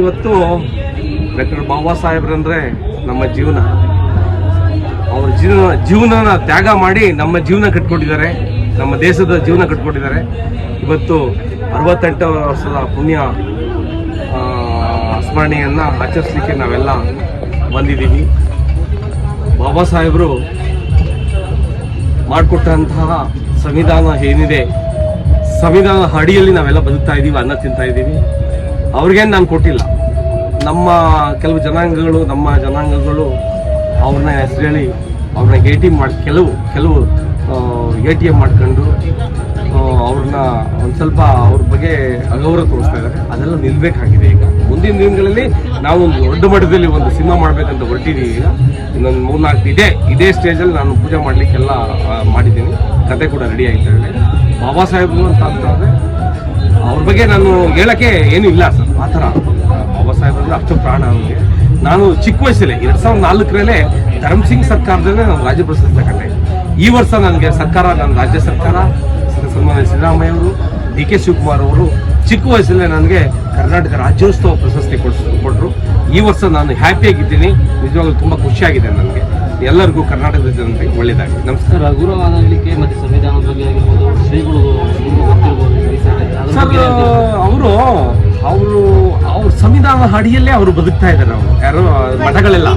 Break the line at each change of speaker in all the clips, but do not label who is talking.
ಇವತ್ತು ಡಾಕ್ಟರ್ ಬಾಬಾ ಸಾಹೇಬ್ರಂದ್ರೆ ನಮ್ಮ ಜೀವನ. ಅವ್ರ ಜೀವನ, ಜೀವನನ ತ್ಯಾಗ ಮಾಡಿ ನಮ್ಮ ಜೀವನ ಕಟ್ಕೊಟ್ಟಿದ್ದಾರೆ ನಮ್ಮ ದೇಶದ ಜೀವನ ಕಟ್ಕೊಟ್ಟಿದ್ದಾರೆ ಇವತ್ತು ಅರವತ್ತೆಂಟು ವರ್ಷದ ಪುಣ್ಯ ಸ್ಮರಣೆಯನ್ನು ಆಚರಿಸಲಿಕ್ಕೆ ನಾವೆಲ್ಲ ಬಂದಿದ್ದೀವಿ. ಬಾಬಾ ಸಾಹೇಬರು ಮಾಡಿಕೊಟ್ಟಂತಹ ಸಂವಿಧಾನ ಏನಿದೆ, ಸಂವಿಧಾನ ಅಡಿಯಲ್ಲಿ ನಾವೆಲ್ಲ ಬದುಕ್ತಾ ಇದ್ದೀವಿ ಅನ್ನ ತಿಂತಾ ಇದ್ದೀವಿ ಅವ್ರಿಗೇನು ನಾನು ಕೊಟ್ಟಿಲ್ಲ. ನಮ್ಮ ಕೆಲವು ಜನಾಂಗಗಳು, ನಮ್ಮ ಜನಾಂಗಗಳು ಅವ್ರನ್ನ ಹೆಸರು ಹೇಳಿ ಅವ್ರನ್ನ ಎ ಟಿ ಮಾಡಿ, ಕೆಲವು ಕೆಲವು ಎ ಟಿ ಎಂ ಮಾಡ್ಕೊಂಡು ಅವ್ರನ್ನ ಒಂದು ಸ್ವಲ್ಪ ಅವ್ರ ಬಗ್ಗೆ ಅಗೌರವ ತೋರಿಸ್ತಾ ಇದ್ದಾರೆ ಅದೆಲ್ಲ ನಿಲ್ಬೇಕಾಗಿದೆ ಈಗ. ಮುಂದಿನ ದಿನಗಳಲ್ಲಿ ನಾವು ಒಂದು ದೊಡ್ಡ ಮಟ್ಟದಲ್ಲಿ ಒಂದು ಸಿನಿಮಾ ಮಾಡಬೇಕಂತ ಹೊರಟಿದ್ದೀವಿ ಈಗ. ಇನ್ನೊಂದು ಮೂರ್ನಾಲ್ಕು ನಾಲ್ಕು ಇದೇ ಸ್ಟೇಜಲ್ಲಿ ನಾನು ಪೂಜೆ ಮಾಡಲಿಕ್ಕೆಲ್ಲ ಮಾಡಿದ್ದೀನಿ. ಕತೆ ಕೂಡ ರೆಡಿ ಆಗಿದೆ ಇದೆ ಬಾಬಾ ಸಾಹೇಬ್ರು ಅಂತ ಅಂತಂದ್ರೆ ಬಗ್ಗೆ ನಾನು ಹೇಳಕ್ಕೆ ಏನು ಇಲ್ಲ ಸರ್. ಆ ಥರ. ಬಾಬಾ ಸಾಹೇಬ್ ಅಂದರೆ ಅಷ್ಟು ಪ್ರಾಣ ಅವನಿಗೆ. ನಾನು ಚಿಕ್ಕ ವಯಸ್ಸಲ್ಲೇ, ಎರಡು ಸಾವಿರದ ನಾಲ್ಕರಲ್ಲೇ ಧರ್ಮ್ ಸಿಂಗ್ ಸರ್ಕಾರದಲ್ಲೇ ನಾನು ರಾಜ್ಯ ಪ್ರಶಸ್ತಿ ತಗೊಂಡೆ. ಈ ವರ್ಷ ನನಗೆ ಸರ್ಕಾರ ನನ್ನ ರಾಜ್ಯ ಸರ್ಕಾರ ಸನ್ಮಾನ್ಯ ಸಿದ್ದರಾಮಯ್ಯ ಅವರು, ಡಿ ಕೆ ಶಿವಕುಮಾರ್ ಅವರು ಚಿಕ್ಕ ವಯಸ್ಸಲ್ಲೇ ನನಗೆ ಕರ್ನಾಟಕ ರಾಜ್ಯೋತ್ಸವ ಪ್ರಶಸ್ತಿ ಕೊಡಿಸ್ ಕೊಟ್ಟರು ಈ ವರ್ಷ ನಾನು ಹ್ಯಾಪಿಯಾಗಿದ್ದೀನಿ ನಿಜವಾಗ್ಲೂ ತುಂಬ ಖುಷಿಯಾಗಿದೆ ನನಗೆ. ಎಲ್ಲರಿಗೂ ಕರ್ನಾಟಕದ ಜನರಿಗೆ ಒಳ್ಳೆಯದಾಗಿ ನಮಸ್ಕಾರ.
ಗೌರವ ಗುರುವಾದ ಆಗಲಿಕ್ಕೆ ಮತ್ತು ಸಂವಿಧಾನದ
ಅವರು ಅವರು ಸಂವಿಧಾನದ ಅಡಿಯಲ್ಲೇ ಅವರು ಬದುಕ್ತಾ ಇದ್ದಾರೆ ಅವರು. ಯಾರು, ಮಠಗಳೆಲ್ಲ.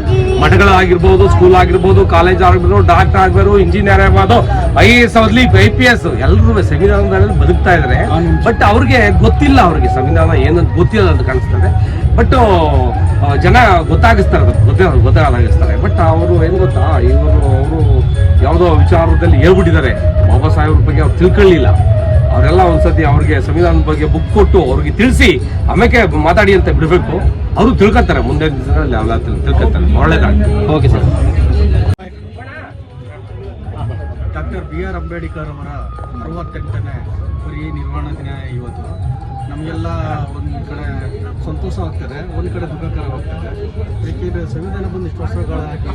ಮಠಗಳಾಗಿರ್ಬೋದು ಸ್ಕೂಲ್ ಆಗಿರ್ಬೋದು ಕಾಲೇಜ್ ಆಗಿರ್ಬೋದು, ಡಾಕ್ಟರ್ ಆಗ್ಬೋದು, ಇಂಜಿನಿಯರ್ ಆಗ್ಬೋದು, ಐ ಎ ಎಸ್ ಆಗಲಿ ಐ ಪಿ ಎಸ್ ಎಲ್ಲರೂ ಸಂವಿಧಾನದಲ್ಲಿ ಬದುಕ್ತಾ ಇದ್ದಾರೆ. ಬಟ್ ಅವ್ರಿಗೆ ಗೊತ್ತಿಲ್ಲ ಅವ್ರಿಗೆ ಸಂವಿಧಾನ ಏನಂತ, ಗೊತ್ತಿಲ್ಲ ಅಂತ ಕಾಣಿಸ್ತದೆ. ಬಟ್ ಜನ ಗೊತ್ತಾಗಿಸ್ತಾರೆ ಗೊತ್ತ ಗೊತ್ತಾಗಿಸ್ತಾರೆ ಬಟ್ ಅವರು ಏನು ಗೊತ್ತಾ, ಇವರು, ಅವರು ಯಾವುದೋ ವಿಚಾರದಲ್ಲಿ ಹೇಳ್ಬಿಟ್ಟಿದ್ದಾರೆ. ಬಾಬಾ ಸಾಹೇಬ್ರ ಬಗ್ಗೆ ಅವ್ರು ತಿಳ್ಕೊಳ್ಳಿಲ್ಲ. ಅವರೆಲ್ಲ ಒಂದ್ಸತಿ ಅವ್ರಿಗೆ ಸಂವಿಧಾನದ ಬಗ್ಗೆ ಬುಕ್ ಕೊಟ್ಟು ಅವ್ರಿಗೆ ತಿಳಿಸಿ ಆಮೇಲೆ ಮಾತಾಡಿ ಅಂತ ಬಿಡಬೇಕು. ಅವರು ತಿಳ್ಕೊತಾರೆ ಮುಂದೆ ದಿವಸದಲ್ಲಿ ಅವೆಲ್ಲ ತಿಳ್- ತಿಳ್ಕೊತಾರೆ ಒಳ್ಳೇದಾಗ್ತದೆ
okay sir.
Doctor B R Ambedkar ಅವರ ಅರವತ್ತೆಂಟನೇ ಪರಿ ನಿರ್ಮಾಣ ದಿನ ಇವತ್ತು. ನಮಗೆಲ್ಲ ಒಂದು ಕಡೆ ಸಂತೋಷ ಆಗ್ತದೆ ಒಂದು ಕಡೆ ದುಃಖಕರವಾಗ್ತದೆ ಏಕೆಂದರೆ ಸಂವಿಧಾನ ಬಂದು ಇಷ್ಟು ವರ್ಷಗಳಾಗಿ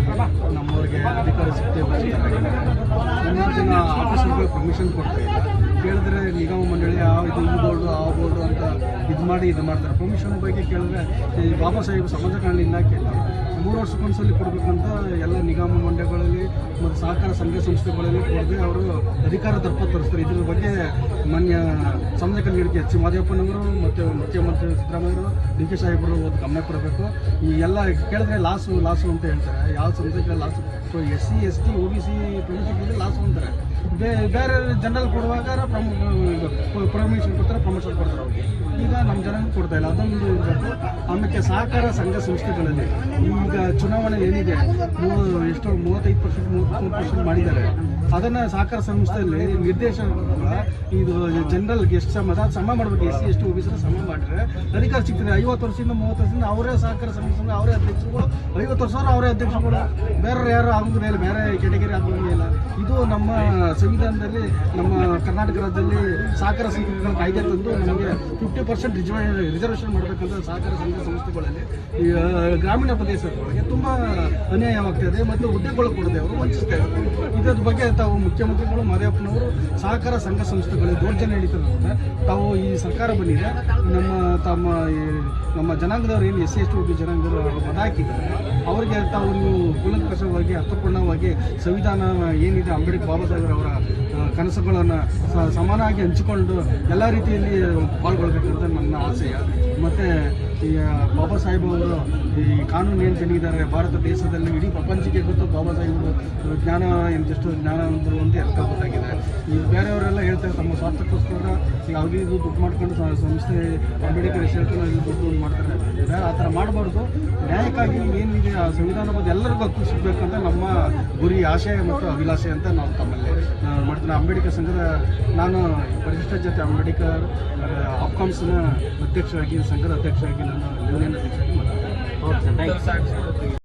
ನಮ್ಮವರಿಗೆ ಅಧಿಕಾರ ಸಿಗ್ತೇವೆ ಸುಮಾರು ಜನ ಆಫೀಸರ್ಗಳು ಪರ್ಮಿಷನ್ ಕೊಡ್ತಾ ಇಲ್ಲ. ಕೇಳಿದ್ರೆ ನಿಗಮ ಮಂಡಳಿ ಆ ಇದು ಈ ಬೋರ್ಡು, ಆ ಬೋರ್ಡು ಅಂತ ಇದು ಮಾಡಿ ಇದು ಮಾಡ್ತಾರೆ. ಪರ್ಮಿಷನ್ ಬಗ್ಗೆ ಕೇಳಿದ್ರೆ ಈ ಬಾಬಾ ಸಾಹೇಬ್ ಸಮಾಜ ಇಲ್ಲ ಇಲಾಖೆ ಮೂರು ವರ್ಷಕ್ಕೊಂದ್ಸಲಿ ಕೊಡಬೇಕಂತ ಎಲ್ಲ ನಿಗಮ ಮಂಡಳಿಗಳಲ್ಲಿ ಮತ್ತು ಸಹಕಾರ ಸಂಘ ಸಂಸ್ಥೆಗಳಲ್ಲಿ ಕೊಡದೆ ಅವರು ಅಧಿಕಾರ ದರ್ಪ ತೋರಿಸ್ತಾರೆ. ಇದ್ರ ಬಗ್ಗೆ ಮಾನ್ಯ ಸಮಾಜ ಕಲ್ಯಾಣ ಇಲಾಖೆ ಎಚ್ ಸಿ ಮಾದೇವಪ್ಪನವರು ಮತ್ತು ಮುಖ್ಯಮಂತ್ರಿ ಸಿದ್ದರಾಮಯ್ಯವರು ಡಿ ಕೆ ಸಾಹೇಬರು ಒಂದು ಗಮನ ಕೊಡಬೇಕು. ಈ ಎಲ್ಲ ಕೇಳಿದ್ರೆ ಲಾಸು ಲಾಸು ಅಂತ ಹೇಳ್ತಾರೆ. ಯಾವ ಸಂಸ್ಥೆಗೆ loss? So S C, S T O B C ಪ್ರಮುಖರಿಗೆ loss ಅಂತಾರೆ. ಬೇ- ಬೇರೆ ಜನರಲ್ ಕೊಡುವಾಗ ಪರ್ಮಿಷನ್ ಕೊಡ್ತಾರೆ, ಪ್ರಮೋಷನ್ ಕೊಡ್ತಾರೆ ಅವ್ರಿಗೆ. ಈಗ ನಮ್ಮ ಜನಕ್ಕೆ ಕೊಡ್ತಾ ಇಲ್ಲ. ಅದೊಂದು ಇರಬೇಕು. ಆಮೇಲೆ ಸಹಕಾರ ಸಂಘ ಸಂಸ್ಥೆಗಳಲ್ಲಿ ಈಗ ಚುನಾವಣೆ ಏನಿದೆ? ಮೂ- ಎಷ್ಟೋ ಮೂವತ್ತೈದು ಪರ್ಸೆಂಟ್ ಮೂವತ್ತ್ಮೂರು ಪರ್ಸೆಂಟ್ ಮಾಡಿದ್ದಾರೆ. ಅದನ್ನು ಸಹಕಾರ ಸಂಸ್ಥೆಯಲ್ಲಿ ನಿರ್ದೇಶನ ಇದು ಜನರಲ್ ಎಷ್ಟು ಸಮ ಅದಾದ ಸಮ ಮಾಡಬೇಕು. ಎಸ್ ಸಿ ಎಷ್ಟು ಒಬಿಸಿ ಸಮ ಮಾಡಿದ್ರೆ ಅಧಿಕಾರ ಸಿಗ್ತದೆ. ಐವತ್ತು ವರ್ಷದಿಂದ ಮೂವತ್ತು ವರ್ಷದಿಂದ ಅವರೇ ಸಹಕಾರ ಸಂಸ್ಥೆ ಅವರೇ ಅಧ್ಯಕ್ಷರುಗಳು, ಐವತ್ತು ವರ್ಷ ಅವರೇ ಅಧ್ಯಕ್ಷರುಗಳು. ಬೇರೆ ಯಾರು ಆಗೋದೇ ಇಲ್ಲ, ಬೇರೆ ಕೆಟಗರಿ ಆಗೋದೇ ಇಲ್ಲ. ಇದು ನಮ್ಮ ಸಂವಿಧಾನದಲ್ಲಿ, ನಮ್ಮ ಕರ್ನಾಟಕ ರಾಜ್ಯದಲ್ಲಿ ಸಹಕಾರ ಸಂಘಗಳ ಕಾಯ್ದೆ ತಂದು ನಮಗೆ ಫಿಫ್ಟಿ ಪರ್ಸೆಂಟ್ ರಿಸರ್ವೇಷನ್ ಮಾಡಬೇಕಂತ ಸಹಕಾರ ಸಂಘ ಸಂಸ್ಥೆಗಳಲ್ಲಿ ಗ್ರಾಮೀಣ ಪ್ರದೇಶಗಳಿಗೆ ತುಂಬ ಅನ್ಯಾಯವಾಗ್ತದೆ ಮತ್ತು ಹುದ್ದೆಗಳು ಕೊಡದೆ ಅವರು ವಂಚಿಸ್ತಾ ಇದ್ದಾರೆ ಇದ್ರ ಬಗ್ಗೆ ತಾವು ಮುಖ್ಯಮಂತ್ರಿಗಳು ಮಾದೇವಪ್ಪನವರು ಸಹಕಾರ ಸಂಘ ಸಂಸ್ಥೆಗಳಿಗೆ ದೌರ್ಜನ್ಯ ನಡೀತದೆ ತಾವು ಈ ಸರ್ಕಾರ ಬಂದಿದೆ. ನಮ್ಮ ತಮ್ಮ ನಮ್ಮ ಜನಾಂಗದವರು ಏನು ಎಸ್ ಸಿ, ಎಸ್ ಟಿ ಜನಾಂಗದವರು ಮತ ಹಾಕಿದ್ದಾರೆ, ಅವರಿಗೆ ತಾವು ನೀವು ಕೂಲಂಕಷವಾಗಿ, ಅರ್ಥಪೂರ್ಣವಾಗಿ ಸಂವಿಧಾನ ಏನಿದೆ, ಅಂಬೇಡ್ಕರ್ ಬಾಬಾ ಸಾಹೇಬ್ ಅವರ ಕನಸುಗಳನ್ನು ಸಮಾನವಾಗಿ ಹಂಚಿಕೊಂಡು ಎಲ್ಲ ರೀತಿಯಲ್ಲಿ ಪಾಲ್ಗೊಳ್ಬೇಕಂತ ನನ್ನ ಆಸೆಯ. ಮತ್ತು ಈ ಬಾಬಾ ಸಾಹೇಬ್ ಅವರು ಈ ಕಾನೂನು ಏನು ತಂದಿದ್ದಾರೆ ಭಾರತ ದೇಶದಲ್ಲಿ ಇಡೀ ಪ್ರಪಂಚಕ್ಕೆ ಗೊತ್ತು ಬಾಬಾ ಸಾಹೇಬರು ಜ್ಞಾನ ಎಂತೆಷ್ಟು ಜ್ಞಾನವಂತರು ಅಂತ ಗೊತ್ತಾಗಿದೆ. ಈ ಬೇರೆಯವರೆಲ್ಲ ಹೇಳ್ತಾರೆ, ತಮ್ಮ ಸ್ವಾರ್ಥಕ್ಕೋಸ್ಕರ ಯಾವುದೇ ಇದು ದುಡ್ಡು ಮಾಡ್ಕೊಂಡು ಸಂಸ್ಥೆ ಅಂಬೇಡ್ಕರ್ ಹೆಸರು ದುಡ್ಡು ಮಾಡ್ತಾರೆ. ಥರ ಮಾಡಬಾರ್ದು. ನ್ಯಾಯಕ್ಕಾಗಿ ಏನಿದೆ ಆ ಸಂವಿಧಾನ ಬಗ್ಗೆ ಎಲ್ಲರಿಗೂ ಹಕ್ಕು ಸಿಗಬೇಕಂತ ನಮ್ಮ ಗುರಿ, ಆಶಯ ಮತ್ತು ಅಭಿಲಾಷೆ ಅಂತ ನಾವು ತಮ್ಮಲ್ಲಿ ಮಾಡ್ತೀನಿ ಅಂಬೇಡ್ಕರ್ ಸಂಘದ, ನಾನು ಪರಿಶಿಷ್ಟ ಜಾತಿ ಅಂಬೇಡ್ಕರ್ ಆಪ್ಕಾಮ್ಸ್ನ ಅಧ್ಯಕ್ಷರಾಗಿ, ಸಂಘದ ಅಧ್ಯಕ್ಷರಾಗಿ ನಾನು ಯೂನಿಯನ್ ಅಧ್ಯಕ್ಷರಾಗಿ ಮಾತಾಡ್ತೀನಿ.